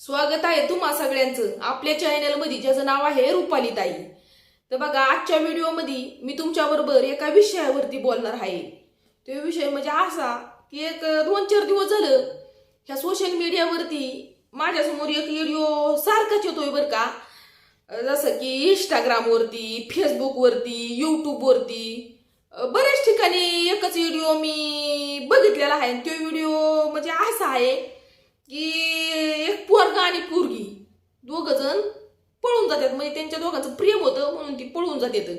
स्वागत आहे तुम्हा सगळ्यांचं. आपल्या चॅनलमध्ये ज्याचं नाव आहे रुपाली ताई तर बघा आजच्या व्हिडिओमध्ये मी तुमच्याबरोबर एका विषयावरती बोलणार आहे. तो विषय म्हणजे असा की एक दोन चार दिवस झालं ह्या सोशल मीडियावरती माझ्यासमोर एक व्हिडिओ सारखाच येतोय बरं का. जसं की इंस्टाग्रामवरती फेसबुकवरती यूट्यूबवरती बऱ्याच ठिकाणी एकच व्हिडिओ मी बघितलेला आहे. तो व्हिडिओ म्हणजे असा आहे की एक पोरगा आणि पोरगी. दोघ जण पळून जातात. म्हणजे त्यांच्या दोघांचं प्रेम होतं म्हणून ती पळून जातात.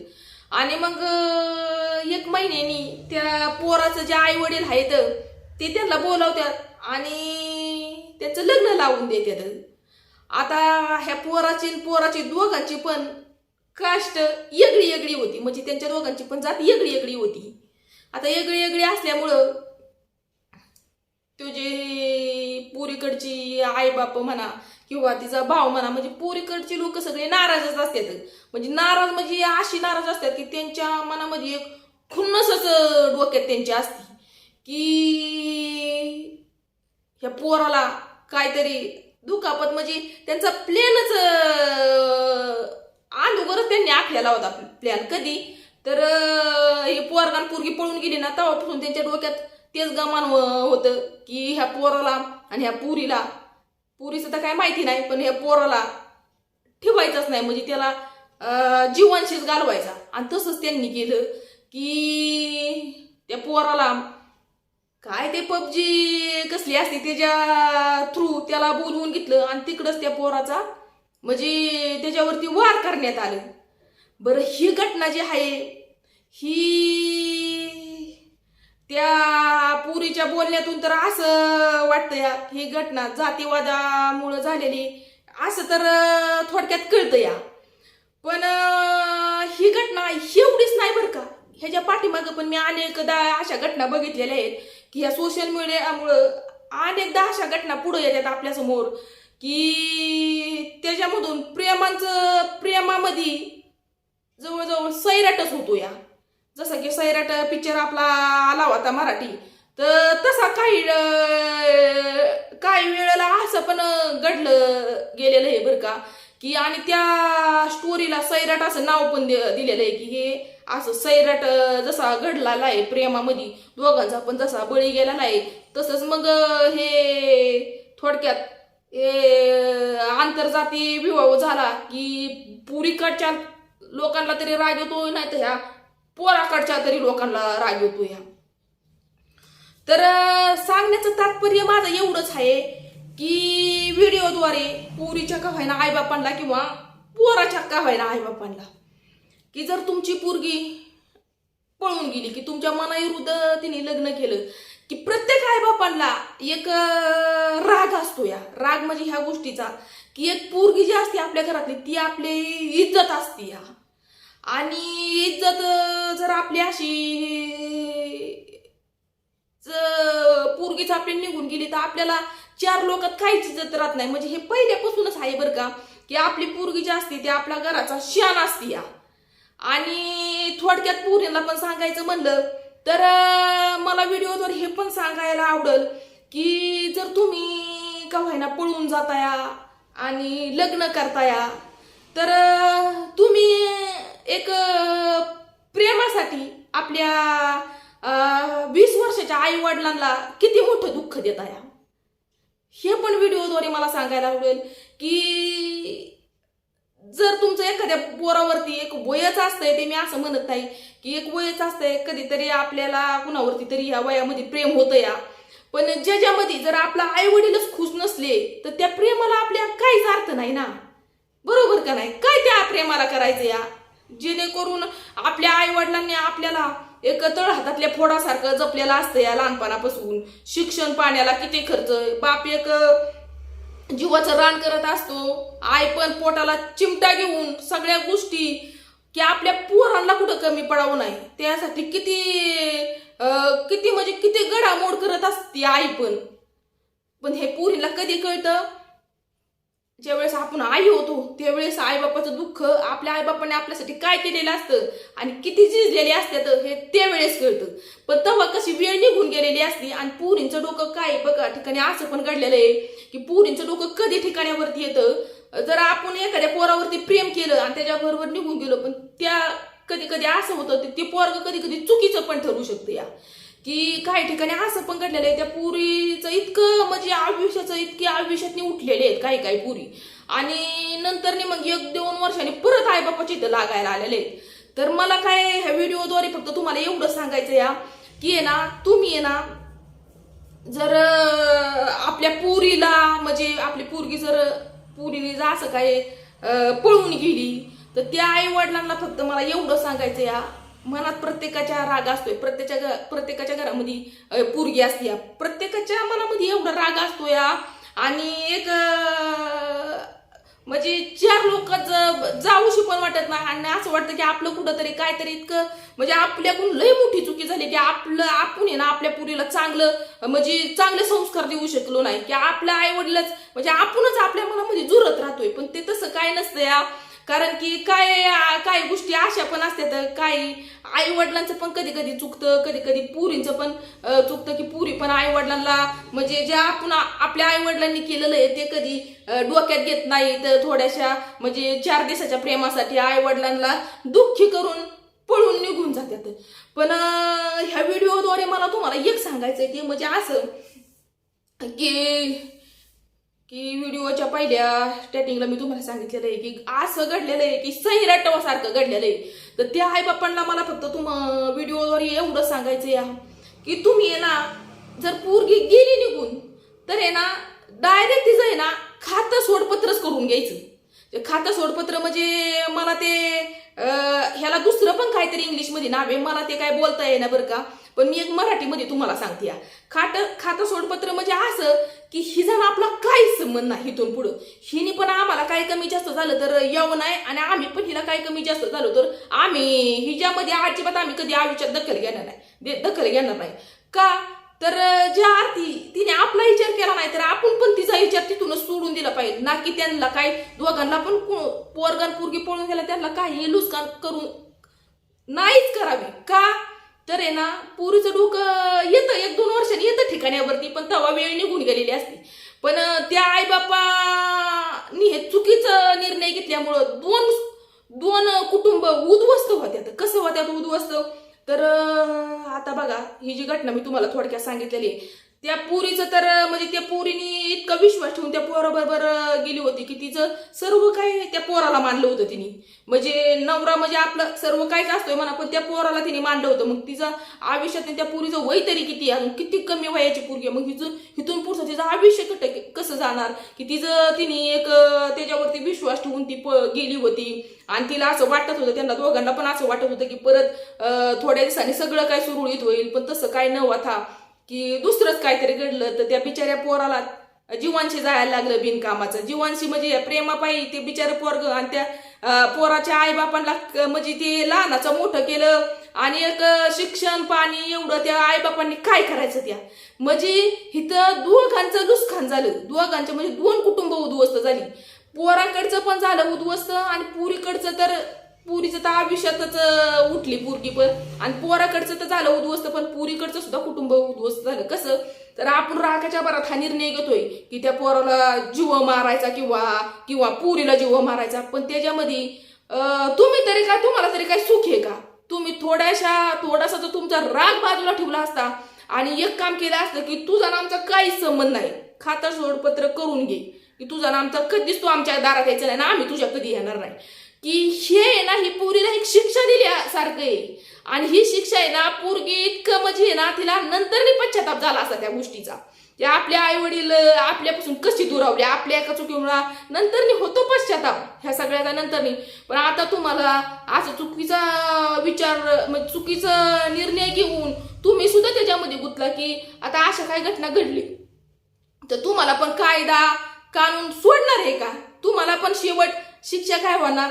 आणि मग एक महिन्यानी त्या पोराचं जे आई वडील आहेत ते त्यांना बोलावतात आणि त्याचं लग्न लावून देतात. आता ह्या पोराची पोराची दोघांची पण काष्ट वेगळी वेगळी होती. म्हणजे त्यांच्या दोघांची पण जात वेगळी येगळी होती. आता वेगळी वेगळी असल्यामुळं जे पुरीकडची आई बाप म्हणा किंवा तिचा भाव म्हणा म्हणजे पुरीकडची लोक सगळे नाराजच असतात. म्हणजे नाराज म्हणजे अशी नाराज असतात की त्यांच्या मनामध्ये एक खुन्नसच डोक्यात त्यांची असते. की ह्या पोराला काहीतरी दुखापत म्हणजे त्यांचा प्लॅनच अगोदरच त्यांनी आखलेला होता प्लॅन कधी. तर हे पोरगान पोरगी पळून गेली ना तेव्हापासून त्यांच्या डोक्यात तेच गमान होतं की ह्या पोराला आणि ह्या पुरीला पुरीचं तर काय माहिती नाही पण ह्या पोराला ठेवायचंच नाही. म्हणजे त्याला जीवनशीच घालवायचा. आणि तसंच त्यांनी केलं की त्या पोराला काय ते पबजी कसली असते त्याच्या थ्रू त्याला बोलवून घेतलं आणि तिकडंच त्या पोराचा म्हणजे त्याच्यावरती वार करण्यात आलं. बरं ही घटना जी आहे ही त्या पुरीच्या बोलण्यातून तर असं वाटतं या ही घटना जातीवादामुळं झालेली. असं तर थोडक्यात कळतं या. पण ही घटना एवढीच नाही बरं का. ह्याच्या पाठीमागं पण मी अनेकदा अशा घटना बघितलेल्या आहेत की ह्या सोशल मीडियामुळं अनेकदा अशा घटना पुढे येतात आपल्यासमोर की त्याच्यामधून प्रेमांचं प्रेमामध्ये जवळजवळ सैराटच होतो या. जसं की सैराट पिक्चर आपला आला होता मराठी तर तसा काही काही वेळेला असं पण घडलं गेलेलं आहे बरं का की आणि त्या स्टोरीला सैराट असं नाव पण दि- दिलेलं आहे की हे असं सैराट जसा घडलेला आहे प्रेमामध्ये दोघांचा पण जसा बळी गेलेला आहे तसंच मग हे थोडक्यात हे आंतरजाती विवाह झाला की पुरीकडच्या लोकांना तरी राग येतो नाही तर ह्या पोराकडच्या तरी लोकांना राग येतो ह्या तर सांगण्याचं तात्पर्य माझं एवढंच आहे की व्हिडिओद्वारे पुरीच्या का व्हायना आईबापांना किंवा पोराच्या का व्हायना आईबापांना की जर तुमची पोरगी पळून गेली की तुमच्या मनाविरुद्ध तिने लग्न केलं की प्रत्येक आईबापांना एक राग असतो या. राग म्हणजे ह्या गोष्टीचा की एक पोरगी जी असते आपल्या घरातली ती आपली इज्जत असते या. आणि इज्जत जर आपली अशी ज- पोरगीच आपली निघून गेली तर आपल्याला चार लोकात काहीच इज्जत राहत नाही. म्हणजे हे पहिल्यापासूनच आहे बरं का की आपली पोरगी जी असते ती आपल्या घराचा शान असते या. आणि थोडक्यात पोरीला पण सांगायचं म्हणलं तर मला व्हिडिओवर हे पण सांगायला आवडेल की जर तुम्ही का व्हायना पळून जाताया आणि लग्न करताया तर तुम्ही एक प्रेमासाठी आपल्या वीस वर्षाच्या आई वडिलांना किती मोठं दुःख देत आहे. हे पण व्हिडिओद्वारे मला सांगायला आवडेल की जर तुमचं एखाद्या पोरावरती एक वयच असतंय ते मी असं म्हणत नाही की एक वयच असतंय कधीतरी आपल्याला कुणावरती तरी या वयामध्ये प्रेम होतं या पण ज्याच्यामध्ये जर आपला आई वडीलच खुश नसले तर त्या प्रेमाला आपल्या काहीच अर्थ नाही ना. बरोबर का नाही? काय त्या प्रेमाला करायचं या? जेणेकरून आपल्या आईवडिलांनी आपल्याला एक तळ हातातल्या फोडासारखं जपलेलं असतं या लहानपणापासून. शिक्षण पाण्याला किती खर्च? बाप एक जीवाचं रान करत असतो. आई पण पोटाला चिमटा घेऊन सगळ्या गोष्टी की आपल्या पोरांना कुठं कमी पडावं नाही. त्यासाठी किती किती म्हणजे किती गडामोड करत असते आई पण. पण हे पोरीला कधी कळतं? ज्यावेळेस आपण आई होतो त्यावेळेस आईबापाचं दुःख आपल्या आईबापाने आपल्यासाठी काय केलेलं असतं आणि किती झिजलेले असतात हे त्यावेळेस कळतं. पण तेव्हा कशी वेळ निघून गेलेली असती आणि पुरींचं डोकं काय बघा ठिकाणी असं पण घडलेलं आहे की पुरींचं डोकं कधी ठिकाण्यावरती येतं. जर आपण एखाद्या पोरावरती प्रेम केलं आणि त्याच्याबरोबर निघून गेलो पण त्या कधी कधी असं होतं ते- ते पोरग कधी कधी चुकीचं पण ठरू शकतं या. की काही ठिकाणी असं पण घडलेलं आहे त्या पुरीचं इतकं म्हणजे आयुष्याचं इतकी आयुष्यातनी उठलेले आहेत काही काही पुरी. आणि नंतर मग एक दोन वर्षांनी परत आईबापाच्या इथं लागायला आलेले आहेत. तर मला काय ह्या व्हिडिओद्वारे फक्त तुम्हाला एवढं सांगायचं या की आहे ना तुम्ही आहे ना जर आपल्या पुरीला म्हणजे आपली पोरगी जर पुरीने जर असं काय पळून गेली तर त्या आई वडिलांना फक्त मला एवढं सांगायचं या मनात प्रत्येकाच्या राग असतोय प्रत्येकाच्या प्रत्येकाच्या घरामध्ये पूर्गी पोरगी असते या. प्रत्येकाच्या मनामध्ये एवढा राग असतो या. आणि एक म्हणजे चार लोक जाऊशी पण वाटत नाही. आणि असं वाटतं की आपलं कुठंतरी काहीतरी इतकं म्हणजे आपल्याकडून लय मोठी चुकी झाली की आपलं आपण आहे ना आपल्या पुरीला चांगलं म्हणजे चांगले संस्कार देऊ शकलो नाही. की आपल्या आईवडीलच म्हणजे आपणच आपल्या मनामध्ये जुरत राहतोय. पण ते तसं काय नसतं या. कारण की काय काही गोष्टी अशा पण असतात काही आई वडिलांचं पण कधी कधी चुकतं कधी कधी पुरींचं पण चुकतं की पुरी पण आई वडिलांना म्हणजे जे आपण आपल्या आई वडिलांनी केलेलं आहे ते कधी डोक्यात घेत नाही. तर थोड्याशा म्हणजे चार दिवसाच्या प्रेमासाठी आई वडिलांना दुःखी करून पळून निघून जातात. पण ह्या व्हिडिओद्वारे मला तुम्हाला एक सांगायचं ते म्हणजे असं की की व्हिडिओच्या पहिल्या स्टार्टिंगला मी तुम्हाला सांगितलेलं आहे की असं घडलेलं आहे की सैराटवासारखं घडलेलं आहे. तर त्या आईबापांना मला फक्त तुम व्हिडिओवर एवढं सांगायचं या. की तुम्ही आहे ना जर पोरगी गेली निघून तर आहे ना डायरेक्ट तिचं आहे ना खातं सोडपत्रच करून घ्यायचं. ते खातं सोडपत्र म्हणजे मला ते ह्याला दुसरं पण काहीतरी इंग्लिशमध्ये नाव आहे. मला ते काय बोलता येणार बरं का. पण मी एक मराठीमध्ये तुम्हाला सांगते या. खाट खातं सोडपत्र म्हणजे असं की हिजन आपला काहीच संबंध नाही इथून पुढं. हिने पण आम्हाला काय कमी जास्त झालं तर येऊ नाही आणि आम्ही पण हिला काय कमी जास्त झालो तर आम्ही हिच्यामध्ये अजिबात आम्ही कधी आयुष्यात दखल घेणार नाही. दखल घेणार नाही. का? तर ज्या आरती तिने आपला विचार केला नाही तर आपण पण तिचा विचार तिथूनच सोडून दिला पाहिजे. ना की त्यांना काय दोघांना पण पोरगान पोरगी पळून गेला त्यांना काही लुस्कान करून नाहीच करावी. का? तर आहे ना पुरीचं डोकं येतं एक दोन वर्षांनी येतं ठिकाण्यावरती पण तवा वेळ निघून गेलेली असते. पण त्या आईबापानी हे चुकीचं निर्णय घेतल्यामुळं दोन दोन कुटुंब उद्ध्वस्त होत्यात. कसं होत्यात उद्ध्वस्त? तर आता बघा ही जी घटना मी तुम्हाला थोडक्यात सांगितलेली आहे त्या पुरीचं तर म्हणजे त्या पुरीने इतका विश्वास ठेवून त्या पोराबरोबर गेली होती की तिचं सर्व काही त्या पोराला मानलं होतं तिने. म्हणजे नवरा म्हणजे आपलं सर्व काहीच असतोय म्हणा पण त्या पोराला तिने मानलं होतं. मग तिचं आयुष्यात त्या पुरीचं वय तरी किती आहे? अजून किती कमी वयाची पुरगी मग हिचं हिथून पुढचं तिचं आयुष्य कट कसं जाणार? की तिचं तिने एक त्याच्यावरती विश्वास ठेवून ती प- गेली होती. आणि तिला असं वाटत होतं त्यांना दोघांना पण असं वाटत होतं की परत थोड्या दिवसांनी सगळं काय सुरळीत होईल पण तसं काय न वाथा की दुसरंच काहीतरी घडलं तर त्या बिचाऱ्या पोराला जीवांशी जायला लागलं बिनकामाचं. जीवांशी म्हणजे प्रेमापायी ते बिचारे पोरग आणि त्या पोराच्या आईबापांना म्हणजे ते लहानाचं मोठं केलं आणि एक शिक्षण पाणी एवढं त्या आईबापांनी काय करायचं त्या? म्हणजे इथं दोघांचं नुकसान झालं. दोघांचं म्हणजे दोन कुटुंब उद्ध्वस्त झाली. पोराकडचं पण झालं उद्ध्वस्त आणि पुरीकडचं तर पुरीचं तर आयुष्यातच उठली पुरगी पण. आणि पोराकडचं तर झालं उद्ध्वस्त पण पुरीकडचं सुद्धा कुटुंब उद्ध्वस्त झालं. कसं? तर आपण रागाच्या भरात हा निर्णय घेतोय की त्या पोराला जीव मारायचा किंवा किंवा पुरीला जीव मारायचा. पण त्याच्यामध्ये तुम्ही तरी काय तुम्हाला तरी काय सुख आहे का? तुम्ही थोड्याशा थोडासा जर तुमचा राग बाजूला ठेवला असता आणि एक काम केलं असतं की तुझा आमचा काहीच संबंध नाही. खाता सोडपत्र करून घे. की तुझा आमचा कधीच तू आमच्या दारात यायचं नाही ना आम्ही तुझ्या कधी येणार नाही. की हे आहे ना ही पोरीला एक शिक्षा दिल्यासारखं आहे. आणि ही शिक्षा आहे ना पोरगी इतकं म्हणजे आहे ना तिला नंतर पश्चाताप झाला असा त्या गोष्टीचा. ते आपल्या आई वडील आपल्यापासून कशी दुरावली आपल्या एका चुकीमुळे नंतर होतो पश्चाताप ह्या सगळ्याचा नंतर पण आता तुम्हाला असं चुकीचा विचार म्हणजे चुकीचा निर्णय घेऊन तुम्ही सुद्धा त्याच्यामध्ये गुंतला की आता अशा काही घटना घडली. तर तुम्हाला पण कायदा कानून सोडणार आहे तुम्हाला पण शेवट शिक्षा काय होणार?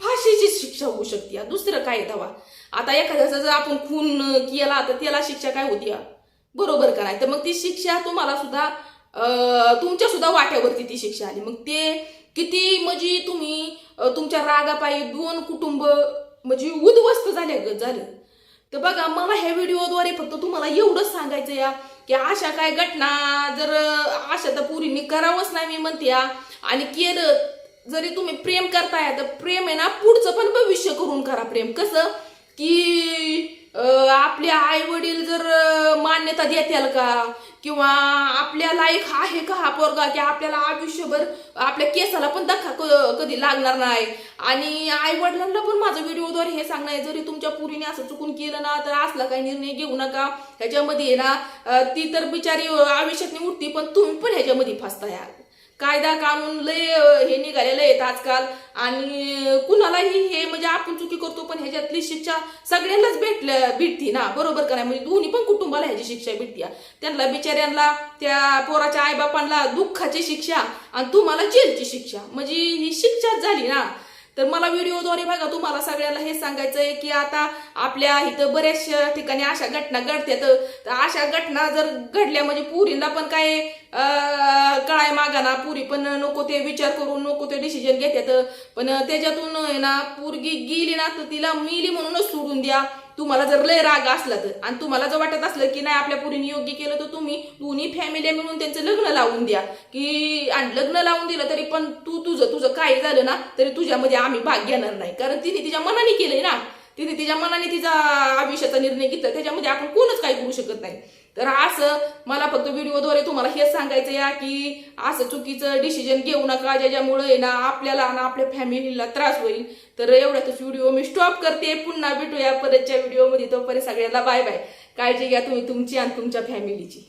फाशीची शिक्षा होऊ शकते या. दुसरं काय दवा आता एखाद्याचा जर आपण खून केला तर त्याला शिक्षा काय होती बरोबर का नाही? तर मग ती शिक्षा तुम्हाला सुद्धा तुमच्या सुद्धा वाट्यावरती ती शिक्षा आली. मग ते किती म्हणजे तुम्ही तुमच्या रागापायी दोन कुटुंब म्हणजे उद्ध्वस्त झाले ग झालं. तर बघा मला ह्या व्हिडिओद्वारे फक्त तुम्हाला एवढंच सांगायचं या. की अशा काय घटना जर अशा तर पुरी मी करावंच नाही मी म्हणते आणि केलं जरी तुम्ही प्रेम करताय तर प्रेम आहे ना पुढचं पण भविष्य करून करा प्रेम. कसं? की आपले आई वडील जर मान्यता देतील का? किंवा आपल्या लायक आहे का हा पोरगा की आपल्याला आयुष्यभर आपल्या केसाला पण धक्का कधी लागणार नाही? आणि आई वडिलांना पण माझं व्हिडिओद्वारे हे सांगणार आहे जरी तुमच्या पुरीने असं चुकून केलं ना तर असला काही निर्णय घेऊ नका. ह्याच्यामध्ये आहे ना ती तर बिचारी आयुष्यात उठती पण तुम्ही पण ह्याच्यामध्ये फसताय कायदा कानून लय हे निघालेलं आहेत आजकाल. आणि कुणालाही हे म्हणजे आपण चुकी करतो पण ह्याच्यातली शिक्षा सगळ्यांनाच भेटल्या भेटती ना. बरोबर का नाही? म्हणजे दोन्ही पण कुटुंबाला ह्याची शिक्षा भेटते त्यांना बिचाऱ्यांना त्या पोराच्या आईबापांना दुःखाची शिक्षा आणि तुम्हाला जेलची शिक्षा. म्हणजे ही शिक्षाच झाली ना. तर मला व्हिडिओद्वारे बघा तुम्हाला सगळ्याला हे सांगायचं आहे की आता आपल्या इथं बऱ्याचशा ठिकाणी अशा घटना घडतात तर अशा घटना जर घडल्या म्हणजे पुरीला पण काय कळाय मागाना पुरी पण नको ते विचार करून नको ते डिसिजन घेतात पण त्याच्यातून आहे ना पोरगी गेली ना तर तिला मिली म्हणूनच सोडून द्या. तुम्हाला जर लय राग असला तर आणि तुम्हाला जर वाटत असलं की नाही आपल्या पुरीने योग्य केलं तर तुम्ही दोन्ही फॅमिली मिळून त्यांचं लग्न लावून द्या. की आणि लग्न लावून दिलं तरी पण तू तुझं तुझं काही झालं ना तरी तुझ्यामध्ये आम्ही भाग घेणार नाही. कारण तिने तिच्या मनाने केलंय ना. तिने तिच्या मनाने तिचा आयुष्याचा निर्णय घेतला त्याच्यामध्ये आपण कोणच काही करू शकत नाही. तर असं मला फक्त व्हिडिओद्वारे तुम्हाला हे सांगायचं या की असं चुकीचं डिसिजन घेऊ नका ज्याच्यामुळे आहे ना आपल्याला आणि आपल्या फॅमिलीला त्रास होईल. तर एवढ्यातच व्हिडिओ मी स्टॉप करते. पुन्हा भेटूया परतच्या व्हिडिओमध्ये. तोपर्यंत सगळ्याला बाय बाय काळजी घ्या तुम्ही तुमची आणि तुमच्या फॅमिलीची